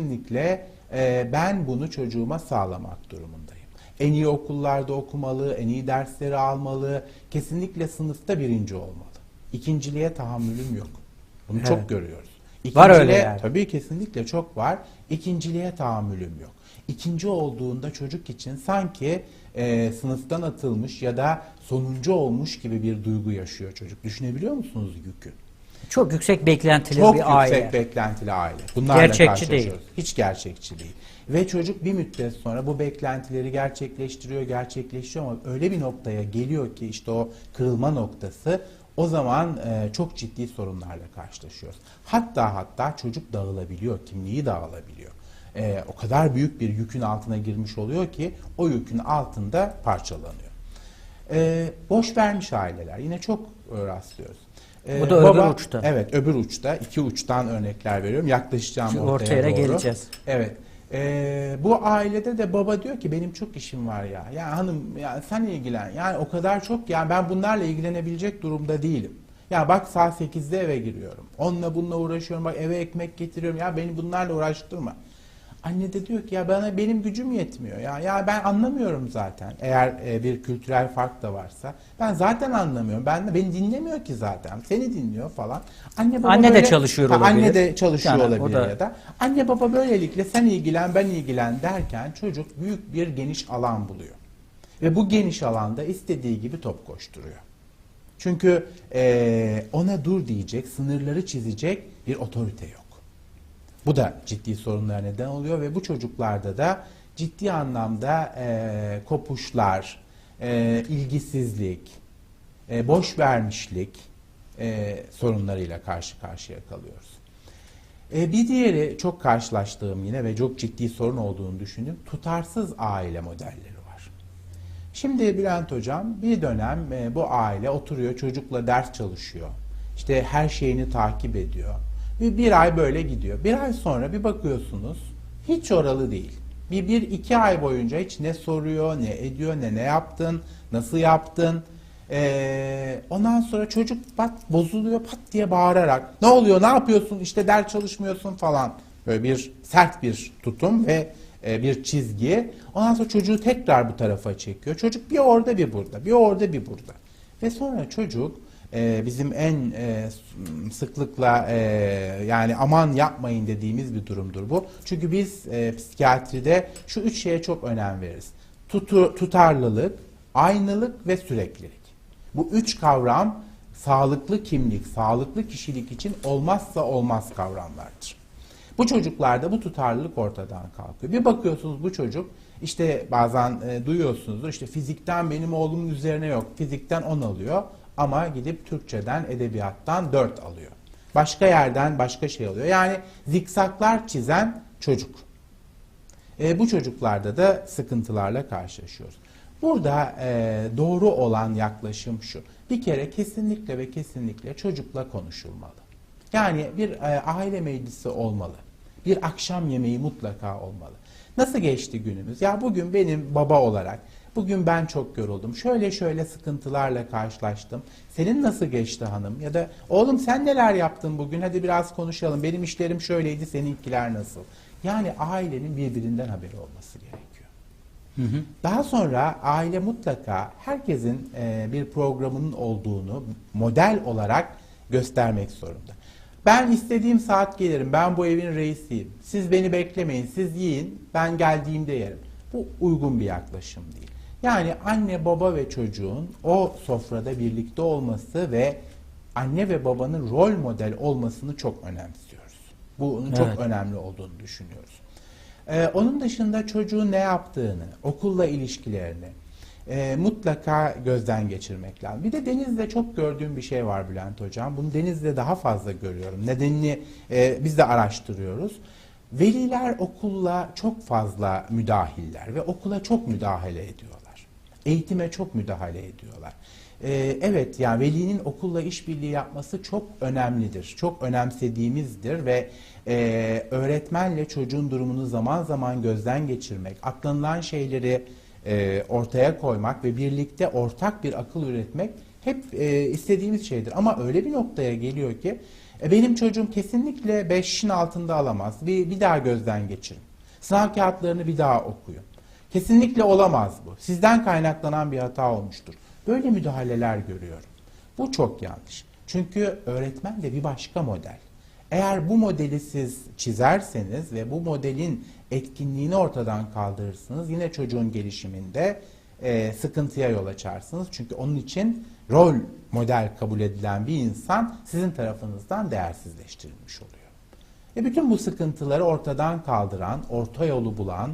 kesinlikle e, ben bunu çocuğuma sağlamak durumundayım. En iyi okullarda okumalı, en iyi dersleri almalı, kesinlikle sınıfta birinci olmalı. İkinciliğe tahammülüm yok. Bunu Evet. çok görüyoruz. Var öyle İkinciliğe- yani. Tabii kesinlikle çok var. İkinciliğe tahammülüm yok. İkinci olduğunda çocuk için sanki e, sınıftan atılmış ya da sonuncu olmuş gibi bir duygu yaşıyor çocuk. Düşünebiliyor musunuz yükü? Çok yüksek beklentili Çok bir yüksek aile. beklentili aile. Bunlarla Gerçekçi karşılaşıyoruz. Hiç gerçekçi değil. Ve çocuk bir müddet sonra bu beklentileri gerçekleştiriyor, gerçekleştiriyor ama öyle bir noktaya geliyor ki işte o kırılma noktası o zaman e, çok ciddi sorunlarla karşılaşıyoruz. Hatta hatta çocuk dağılabiliyor, kimliği dağılabiliyor. E, o kadar büyük bir yükün altına girmiş oluyor ki o yükün altında parçalanıyor. E, boş vermiş aileler yine çok e, rastlıyoruz. E, Bu da öbür uçta. Evet öbür uçta iki uçtan örnekler veriyorum. Yaklaşacağım Şu ortaya, ortaya doğru. geleceğiz. Evet. E, bu ailede de baba diyor ki benim çok işim var ya. Ya hanım ya sen ilgilen. Yani o kadar çok yani ben bunlarla ilgilenebilecek durumda değilim. Ya bak saat 8'de eve giriyorum. Onunla bununla uğraşıyorum. Bak eve ekmek getiriyorum. Ya beni bunlarla uğraştırma. Anne de diyor ki ya bana benim gücüm yetmiyor ya. Ya ben anlamıyorum zaten. Eğer e, bir kültürel fark da varsa. Ben zaten anlamıyorum. Ben beni dinlemiyor ki zaten. Seni dinliyor falan. Anne baba Anne de böyle- çalışıyor Ha, olabilir. Anne de çalışıyor Yani olabilir da- ya da. Anne baba böylelikle sen ilgilen ben ilgilen derken çocuk büyük bir geniş alan buluyor. Ve bu geniş alanda istediği gibi top koşturuyor. Çünkü e, ona dur diyecek, sınırları çizecek bir otorite yok. Bu da ciddi sorunlara neden oluyor ve bu çocuklarda da ciddi anlamda e, kopuşlar, e, ilgisizlik, e, boş vermişlik e, sorunlarıyla karşı karşıya kalıyoruz. E, bir diğeri çok karşılaştığım yine ve çok ciddi sorun olduğunu düşündüğüm tutarsız aile modelleri var. Şimdi Bülent Hocam bir dönem e, bu aile oturuyor çocukla ders çalışıyor. İşte her şeyini takip ediyor. Bir, bir ay böyle gidiyor. Bir ay sonra bir bakıyorsunuz hiç oralı değil. Bir, bir iki ay boyunca hiç ne soruyor, ne ediyor, ne ne yaptın, nasıl yaptın. Ee, ondan sonra çocuk pat bozuluyor pat diye bağırarak ne oluyor ne yapıyorsun işte ders çalışmıyorsun falan böyle bir sert bir tutum ve e, bir çizgi ondan sonra çocuğu tekrar bu tarafa çekiyor çocuk bir orada bir burada bir orada bir burada ve sonra çocuk e, bizim en e, sıklıkla e, yani aman yapmayın dediğimiz bir durumdur bu çünkü biz e, psikiyatride şu üç şeye çok önem veririz Tutu, tutarlılık aynılık ve süreklilik bu üç kavram sağlıklı kimlik, sağlıklı kişilik için olmazsa olmaz kavramlardır. Bu çocuklarda bu tutarlılık ortadan kalkıyor. Bir bakıyorsunuz bu çocuk işte bazen e, duyuyorsunuzdur işte fizikten benim oğlumun üzerine yok. Fizikten 10 alıyor ama gidip Türkçeden, edebiyattan 4 alıyor. Başka yerden başka şey alıyor. Yani zikzaklar çizen çocuk. E, bu çocuklarda da sıkıntılarla karşılaşıyoruz. Burada e, doğru olan yaklaşım şu. Bir kere kesinlikle ve kesinlikle çocukla konuşulmalı. Yani bir e, aile meclisi olmalı. Bir akşam yemeği mutlaka olmalı. Nasıl geçti günümüz? Ya bugün benim baba olarak bugün ben çok yoruldum. Şöyle şöyle sıkıntılarla karşılaştım. Senin nasıl geçti hanım? Ya da oğlum sen neler yaptın bugün? Hadi biraz konuşalım. Benim işlerim şöyleydi, seninkiler nasıl? Yani ailenin birbirinden haberi olması gerekiyor. Daha sonra aile mutlaka herkesin e, bir programının olduğunu model olarak göstermek zorunda. Ben istediğim saat gelirim, ben bu evin reisiyim. Siz beni beklemeyin, siz yiyin, ben geldiğimde yerim. Bu uygun bir yaklaşım değil. Yani anne, baba ve çocuğun o sofrada birlikte olması ve anne ve babanın rol model olmasını çok önemsiyoruz. Bunun çok Evet. önemli olduğunu düşünüyoruz. Ee, onun dışında çocuğun ne yaptığını, okulla ilişkilerini e, mutlaka gözden geçirmek lazım. Bir de Deniz'de çok gördüğüm bir şey var Bülent Hocam. Bunu Deniz'de daha fazla görüyorum. Nedenini e, biz de araştırıyoruz. Veliler okulla çok fazla müdahiller ve okula çok müdahale ediyorlar. Eğitime çok müdahale ediyorlar. Ee, evet yani velinin okulla işbirliği yapması çok önemlidir. Çok önemsediğimizdir ve e, öğretmenle çocuğun durumunu zaman zaman gözden geçirmek, aklanılan şeyleri e, ortaya koymak ve birlikte ortak bir akıl üretmek hep e, istediğimiz şeydir. Ama öyle bir noktaya geliyor ki E, benim çocuğum kesinlikle 5'in altında alamaz. Bir, bir daha gözden geçirin. Sınav kağıtlarını bir daha okuyun. Kesinlikle olamaz bu. Sizden kaynaklanan bir hata olmuştur. Böyle müdahaleler görüyorum. Bu çok yanlış. Çünkü öğretmen de bir başka model. Eğer bu modeli siz çizerseniz ve bu modelin etkinliğini ortadan kaldırırsınız yine çocuğun gelişiminde e, sıkıntıya yol açarsınız. Çünkü onun için rol model kabul edilen bir insan sizin tarafınızdan değersizleştirilmiş oluyor. E bütün bu sıkıntıları ortadan kaldıran, orta yolu bulan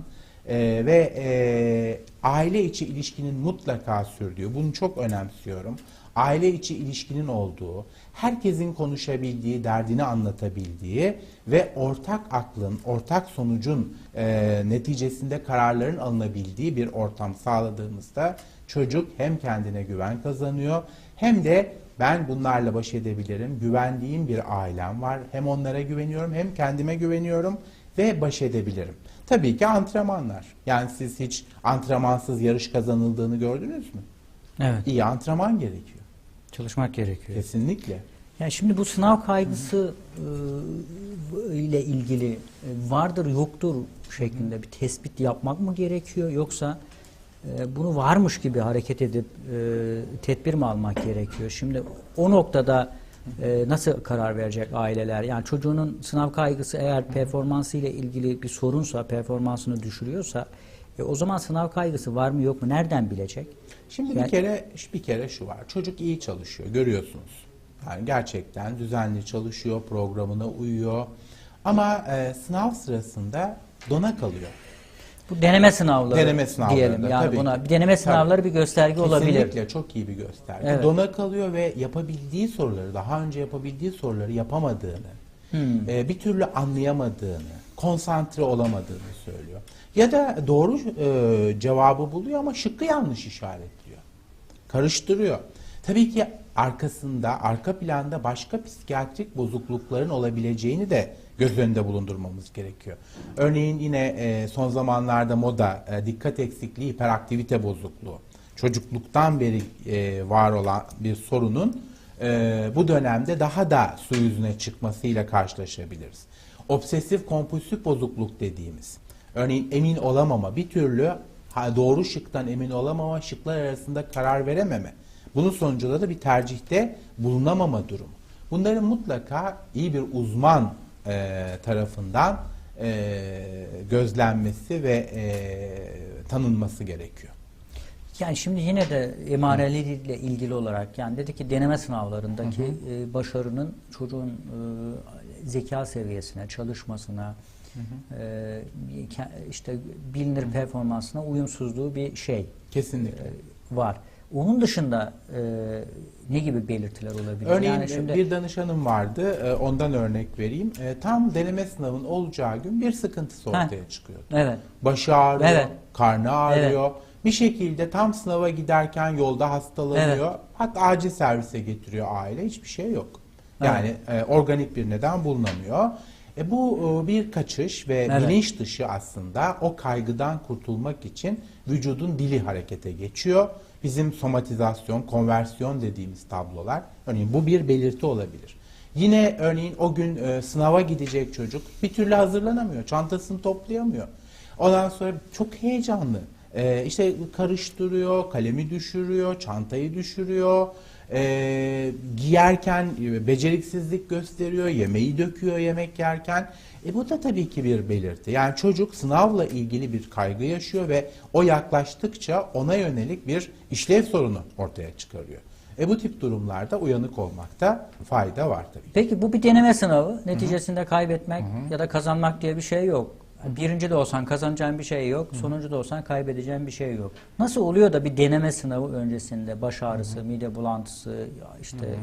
e, ve e, aile içi ilişkinin mutlaka sürdüğü, bunu çok önemsiyorum. Aile içi ilişkinin olduğu, herkesin konuşabildiği, derdini anlatabildiği ve ortak aklın, ortak sonucun e, neticesinde kararların alınabildiği bir ortam sağladığımızda çocuk hem kendine güven kazanıyor hem de ben bunlarla baş edebilirim. Güvendiğim bir ailem var. Hem onlara güveniyorum hem kendime güveniyorum ve baş edebilirim. Tabii ki antrenmanlar. Yani siz hiç antrenmansız yarış kazanıldığını gördünüz mü? Evet. İyi antrenman gerekiyor. Çalışmak gerekiyor. Kesinlikle. Yani şimdi bu sınav kaygısı e, ile ilgili e, vardır yoktur şeklinde bir tespit yapmak mı gerekiyor yoksa e, bunu varmış gibi hareket edip e, tedbir mi almak gerekiyor? Şimdi o noktada e, nasıl karar verecek aileler? Yani çocuğunun sınav kaygısı eğer performansı ile ilgili bir sorunsa, performansını düşürüyorsa e, o zaman sınav kaygısı var mı yok mu nereden bilecek? Şimdi Yani- bir kere bir kere şu var. Çocuk iyi çalışıyor görüyorsunuz. Yani gerçekten düzenli çalışıyor, programına uyuyor. Ama e, sınav sırasında dona kalıyor. Bu deneme sınavları Deneme sınavları diyelim. da, Yani tabii buna ki. bir deneme Tabii. sınavları bir gösterge olabilir. Kesinlikle çok iyi bir gösterge. Evet. Dona kalıyor ve yapabildiği soruları, daha önce yapabildiği soruları yapamadığını, Hmm. e, bir türlü anlayamadığını, konsantre olamadığını söylüyor. Ya da doğru e, cevabı buluyor ama şıkkı yanlış işaretliyor. Karıştırıyor. Tabii ki arkasında, arka planda başka psikiyatrik bozuklukların olabileceğini de göz önünde bulundurmamız gerekiyor. Örneğin yine e, son zamanlarda moda e, dikkat eksikliği, hiperaktivite bozukluğu. Çocukluktan beri e, var olan bir sorunun e, bu dönemde daha da su yüzüne çıkmasıyla karşılaşabiliriz. Obsesif kompulsif bozukluk dediğimiz. Örneğin emin olamama, bir türlü doğru şıktan emin olamama, şıklar arasında karar verememe. Bunun sonucunda da bir tercihte bulunamama durumu. Bunların mutlaka iyi bir uzman e, tarafından e, gözlenmesi ve e, tanınması gerekiyor. Yani şimdi yine de emareleriyle ilgili olarak yani dedi ki deneme sınavlarındaki e, başarının çocuğun e, zeka seviyesine, çalışmasına, e, ke- işte bilinir performansına uyumsuzluğu bir şey Kesinlikle. e, var. Onun dışında e, ne gibi belirtiler olabilir? Örneğin yani şimdi bir danışanım vardı, e, ondan örnek vereyim. E, Tam deneme sınavın olacağı gün bir sıkıntısı ortaya çıkıyor. evet. Başı ağrıyor, Evet. karnı ağrıyor. Bir şekilde tam sınava giderken yolda hastalanıyor. Hatta acil servise getiriyor aile. Hiçbir şey yok. Yani e, organik bir neden bulunamıyor. E, bu e, bir kaçış ve Evet. bilinç dışı aslında o kaygıdan kurtulmak için vücudun dili harekete geçiyor. Bizim somatizasyon, konversiyon dediğimiz tablolar. Örneğin bu bir belirti olabilir. Yine örneğin o gün e, sınava gidecek çocuk bir türlü hazırlanamıyor. Çantasını toplayamıyor. Ondan sonra çok heyecanlı. E, işte karıştırıyor, kalemi düşürüyor, çantayı düşürüyor. E, giyerken beceriksizlik gösteriyor, yemeği döküyor yemek yerken. E bu da tabii ki bir belirti. Yani çocuk sınavla ilgili bir kaygı yaşıyor ve o yaklaştıkça ona yönelik bir işlev sorunu ortaya çıkarıyor. E bu tip durumlarda uyanık olmakta fayda var tabii. Peki bu bir deneme sınavı. Neticesinde kaybetmek ya da kazanmak diye bir şey yok. Birinci de olsan kazanacağın bir şey yok. Sonuncu da olsan kaybedeceğin bir şey yok. Nasıl oluyor da bir deneme sınavı öncesinde baş ağrısı, mide bulantısı, işte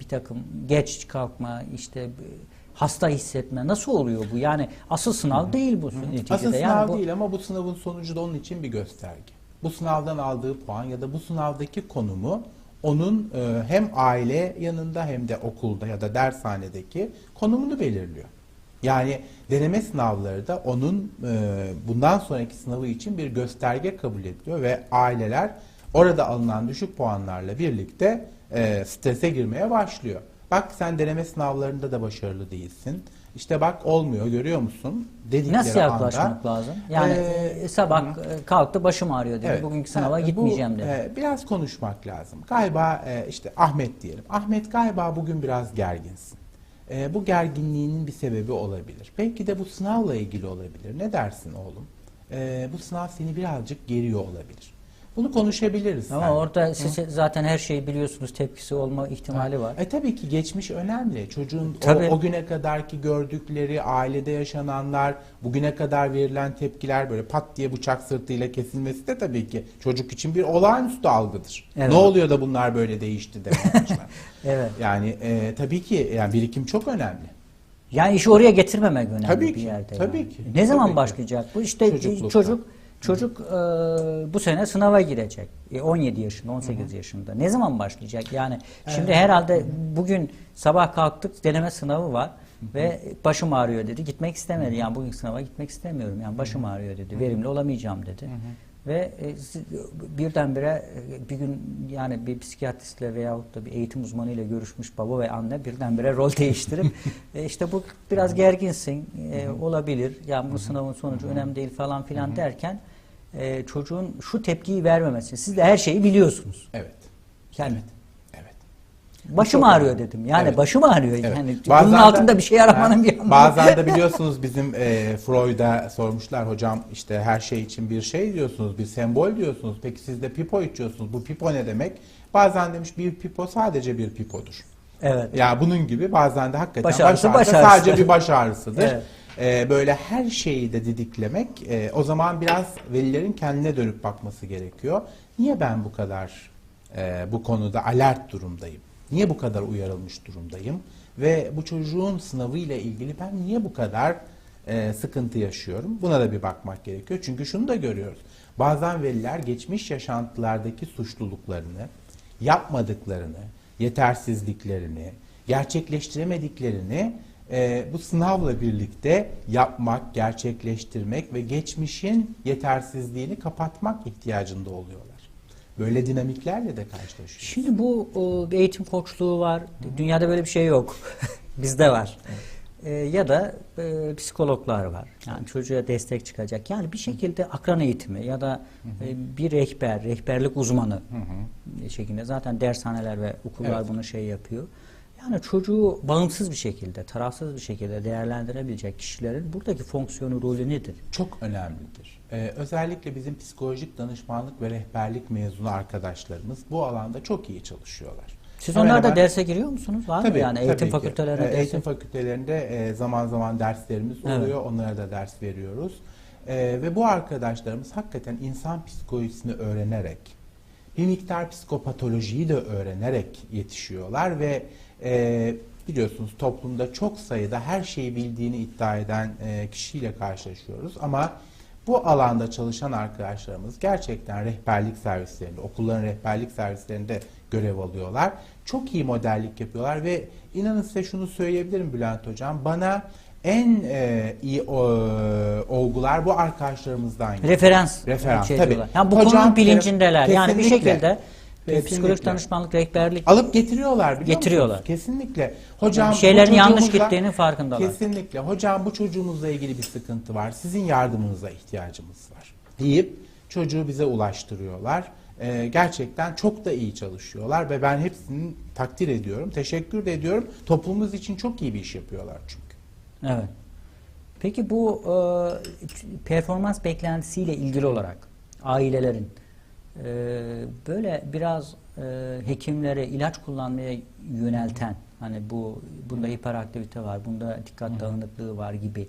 bir takım geç kalkma, işte hasta hissetme nasıl oluyor bu? Yani asıl sınav değil bu neticede. Asıl sınav yani bu, değil ama bu sınavın sonucu da onun için bir gösterge. Bu sınavdan aldığı puan ya da bu sınavdaki konumu onun e, hem aile yanında hem de okulda ya da dershanedeki konumunu belirliyor. Yani deneme sınavları da onun e, bundan sonraki sınavı için bir gösterge kabul ediliyor ve aileler orada alınan düşük puanlarla birlikte e, strese girmeye başlıyor. Bak sen deneme sınavlarında da başarılı değilsin. İşte bak olmuyor görüyor musun? Dedikleri Nasıl yaklaşmak anda, lazım? Yani Ee, e, sabah e, kalktı başım ağrıyor dedi. Evet. Bugünkü sınava bu, gitmeyeceğim dedi. e, biraz konuşmak lazım. Galiba e, işte Ahmet diyelim. Ahmet galiba bugün biraz gerginsin. E, bu gerginliğinin bir sebebi olabilir. Belki de bu sınavla ilgili olabilir. Ne dersin oğlum? E, bu sınav seni birazcık geriyor olabilir. Bunu konuşabiliriz. Ama seninle. orada siz zaten her şeyi biliyorsunuz tepkisi olma ihtimali var. E tabii ki geçmiş önemli. Çocuğun o, Tabii. o güne kadarki gördükleri, ailede yaşananlar, bugüne kadar verilen tepkiler böyle pat diye bıçak sırtıyla kesilmesi de tabii ki çocuk için bir olağanüstü algıdır. Evet. Ne oluyor da bunlar böyle değişti demek. Evet. yani e, tabii ki yani birikim çok önemli. Yani işi oraya getirmemek önemli Tabii bir ki, yerde. tabii yani. ki, Ne zaman tabii ki. başlayacak bu? İşte Çocuklukta. çocuk çocuk e, bu sene sınava girecek. E, 17 yaşında, 18 yaşında. Ne zaman başlayacak? Yani şimdi herhalde bugün sabah kalktık deneme sınavı var ve başım ağrıyor dedi. Gitmek istemedi. Yani bugün sınava gitmek istemiyorum. Yani başım ağrıyor dedi. Verimli olamayacağım dedi. Ve e, birdenbire e, bir gün yani bir psikiyatristle veyahut da bir eğitim uzmanıyla görüşmüş baba ve anne birdenbire rol değiştirip e, işte bu biraz gerginsin e, olabilir. Yani bu sınavın sonucu önemli değil falan filan derken e, çocuğun şu tepkiyi vermemesi. Siz de her şeyi biliyorsunuz. Evet. Yani Evet. başım Çok ağrıyor dedim. Yani Evet. başım ağrıyor. Evet. Yani Bazen bunun altında bir şey aramanın bir anlamı. Bazen de biliyorsunuz bizim e, Freud'a sormuşlar hocam işte her şey için bir şey diyorsunuz, bir sembol diyorsunuz. Peki siz de pipo içiyorsunuz. Bu pipo ne demek? Bazen demiş bir pipo sadece bir pipodur. Evet. Ya bunun gibi bazen de hakikaten baş ağrısı baş ağrısı. sadece bir baş ağrısıdır. Evet. Ee, böyle her şeyi de didiklemek e, o zaman biraz velilerin kendine dönüp bakması gerekiyor. Niye ben bu kadar e, bu konuda alert durumdayım? Niye bu kadar uyarılmış durumdayım? Ve bu çocuğun sınavı ile ilgili ben niye bu kadar e, sıkıntı yaşıyorum? Buna da bir bakmak gerekiyor. Çünkü şunu da görüyoruz. Bazen veliler geçmiş yaşantılardaki suçluluklarını, yapmadıklarını, yetersizliklerini, gerçekleştiremediklerini e, bu sınavla birlikte yapmak, gerçekleştirmek ve geçmişin yetersizliğini kapatmak ihtiyacında oluyorlar. Böyle dinamiklerle de karşılaşıyoruz. Şimdi bu bir eğitim koçluğu var. Dünyada böyle bir şey yok. Bizde var. Ee, ya da e, psikologlar var. Yani çocuğa destek çıkacak. Yani bir şekilde akran eğitimi ya da e, bir rehber, rehberlik uzmanı şeklinde. Zaten dershaneler ve okullar Evet. bunu şey yapıyor. Yani çocuğu bağımsız bir şekilde, tarafsız bir şekilde değerlendirebilecek kişilerin buradaki fonksiyonu, rolü nedir? Çok önemlidir. Ee, özellikle bizim psikolojik danışmanlık ve rehberlik mezunu arkadaşlarımız bu alanda çok iyi çalışıyorlar. Siz Hemen onlar da hemen- derse giriyor musunuz? Var mı yani eğitim tabii ki. fakültelerine Ee, Eğitim fakültelerinde e, zaman zaman derslerimiz Evet. oluyor. Onlara da ders veriyoruz. E, ve bu arkadaşlarımız hakikaten insan psikolojisini öğrenerek, bir miktar psikopatolojiyi de öğrenerek yetişiyorlar ve e, biliyorsunuz toplumda çok sayıda her şeyi bildiğini iddia eden e, kişiyle karşılaşıyoruz. Ama bu alanda çalışan arkadaşlarımız gerçekten rehberlik servislerinde, okulların rehberlik servislerinde görev alıyorlar. Çok iyi modellik yapıyorlar ve inanın size şunu söyleyebilirim Bülent Hocam. Bana en e, iyi o, olgular bu arkadaşlarımızdan geliyor. Referans, Referans, şey tabii. diyorlar. Yani bu Hocam, konunun bilincindeler. Yani bir şekilde Kesinlikle. psikolojik danışmanlık, rehberlik Alıp getiriyorlar biliyor Getiriyorlar. musunuz? Kesinlikle. Hocam Yani şeylerin bu yanlış gittiğinin farkındalar. Kesinlikle. Hocam bu çocuğumuzla ilgili bir sıkıntı var. Sizin yardımınıza ihtiyacımız var. Deyip çocuğu bize ulaştırıyorlar. Ee, gerçekten çok da iyi çalışıyorlar ve ben hepsini takdir ediyorum. Teşekkür de ediyorum. Toplumumuz için çok iyi bir iş yapıyorlar çünkü. Evet. Peki bu e, performans beklentisiyle ilgili olarak ailelerin böyle biraz e, hekimlere ilaç kullanmaya yönelten hani bu bunda hiperaktivite var, bunda dikkat dağınıklığı var gibi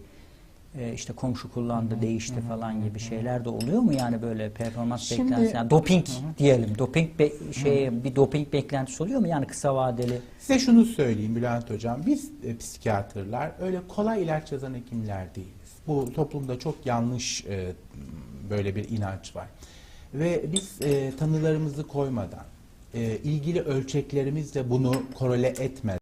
e, işte komşu kullandı, değişti falan gibi şeyler de oluyor mu yani böyle performans Şimdi- beklentisi yani doping diyelim. Doping be- şey bir doping beklentisi oluyor mu yani kısa vadeli? Size şunu söyleyeyim Bülent Hocam. Biz e, psikiyatrlar öyle kolay ilaç yazan hekimler değiliz. Bu toplumda çok yanlış e, böyle bir inanç var. Ve biz e, tanılarımızı koymadan, e, ilgili ölçeklerimizle bunu korele etmeden